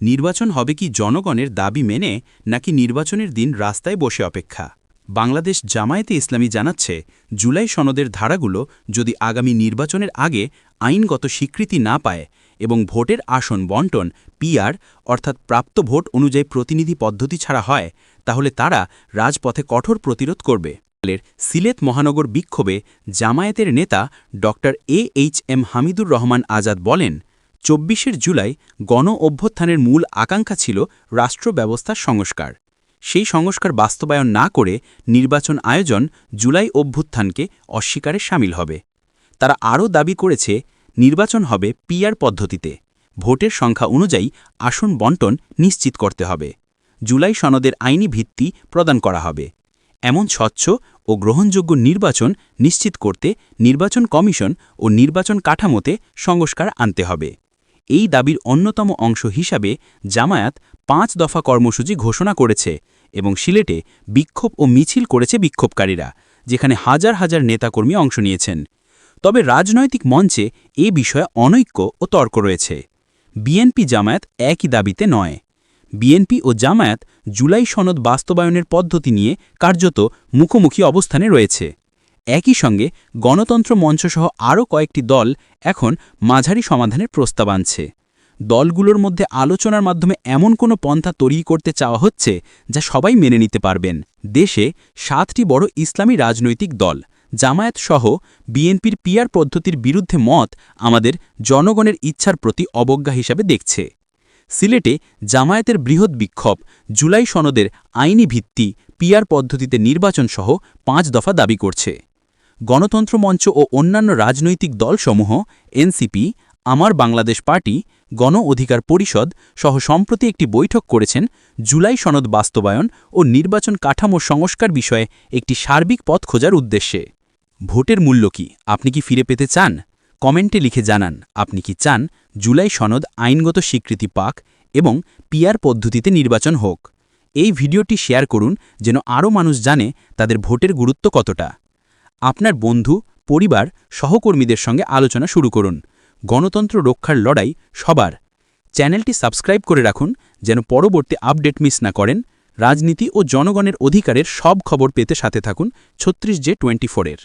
নির্বাচন হবে কি জনগণের দাবি মেনে, নাকি নির্বাচনের দিন রাস্তায় বসে অপেক্ষা? বাংলাদেশ জামায়াতে ইসলামী জানাচ্ছে, জুলাই সনদের ধারাগুলো যদি আগামী নির্বাচনের আগে আইনগত স্বীকৃতি না পায় এবং ভোটের আসন বন্টন, পিআর, অর্থাৎ প্রাপ্ত ভোট অনুযায়ী প্রতিনিধি পদ্ধতি ছাড়া হয়, তাহলে তারা রাজপথে কঠোর প্রতিরোধ করবে। সিলেট মহানগর বিক্ষোভে জামায়াতের নেতা ড A H M Hamidur Rahman Azad বলেন চব্বিশের জুলাই গণ অভ্যুত্থানের মূল আকাঙ্ক্ষা ছিল রাষ্ট্র ব্যবস্থার সংস্কার। সেই সংস্কার বাস্তবায়ন না করে নির্বাচন আয়োজন জুলাই অভ্যুত্থানকে অস্বীকারে সামিল হবে। তারা আরও দাবি করেছে, নির্বাচন হবে পিআর পদ্ধতিতে। ভোটের সংখ্যা অনুযায়ী আসন বন্টন নিশ্চিত করতে হবে। জুলাই সনদের আইনি ভিত্তি প্রদান করা হবে। এমন স্বচ্ছ ও গ্রহণযোগ্য নির্বাচন নিশ্চিত করতে নির্বাচন কমিশন ও নির্বাচন কাঠামোতে সংস্কার আনতে হবে। এই দাবির অন্যতম অংশ হিসাবে জামায়াত পাঁচ দফা কর্মসূচি ঘোষণা করেছে এবং সিলেটে বিক্ষোভ ও মিছিল করেছে বিক্ষোভকারীরা, যেখানে হাজার হাজার নেতাকর্মী অংশ নিয়েছেন। তবে রাজনৈতিক মঞ্চে এ বিষয়ে অনৈক্য ও তর্ক রয়েছে। বিএনপি জামায়াত একই দাবিতে নয়। বিএনপি ও জামায়াত জুলাই সনদ বাস্তবায়নের পদ্ধতি নিয়ে কার্যত মুখোমুখি অবস্থানে রয়েছে। একই সঙ্গে গণতন্ত্র মঞ্চসহ আরও কয়েকটি দল এখন মাঝারি সমাধানের প্রস্তাব আনছে। দলগুলোর মধ্যে আলোচনার মাধ্যমে এমন কোনো পন্থা তৈরি করতে চাওয়া হচ্ছে যা সবাই মেনে নিতে পারবেন। দেশে সাতটি বড় ইসলামী রাজনৈতিক দল জামায়াত সহ বিএনপির পিয়ার পদ্ধতির বিরুদ্ধে মত আমাদের জনগণের ইচ্ছার প্রতি অবজ্ঞা হিসাবে দেখছে। সিলেটে জামায়াতের বৃহৎ বিক্ষোভ, জুলাই সনদের আইনি ভিত্তি পিয়ার পদ্ধতিতে নির্বাচন সহ পাঁচ দফা দাবি করছে। গণতন্ত্র মঞ্চ ও অন্যান্য রাজনৈতিক দলসমূহ, এনসিপি, আমার বাংলাদেশ পার্টি, গণ অধিকার পরিষদ সহ সম্প্রতি একটি বৈঠক করেছেন জুলাই সনদ বাস্তবায়ন ও নির্বাচন কাঠামো সংস্কার বিষয়ে একটি সার্বিক পথ খোঁজার উদ্দেশ্যে। ভোটের মূল্য কি? আপনি কি ফিরে পেতে চান? কমেন্টে লিখে জানান, আপনি কি চান জুলাই সনদ আইনগত স্বীকৃতি পাক এবং পিয়ার পদ্ধতিতে নির্বাচন হোক? এই ভিডিওটি শেয়ার করুন যেন আরও মানুষ জানে তাদের ভোটের গুরুত্ব কতটা। আপনার বন্ধু, পরিবার, সহকর্মীদের সঙ্গে আলোচনা শুরু করুন। গণতন্ত্র রক্ষার লড়াই সবার। চ্যানেলটি সাবস্ক্রাইব করে রাখুন, যেন পরবর্তী আপডেট মিস না করেন। রাজনীতি ও জনগণের অধিকারের সব খবর পেতে সাথে থাকুন ছত্রিশ জে টোয়েন্টি ফোরের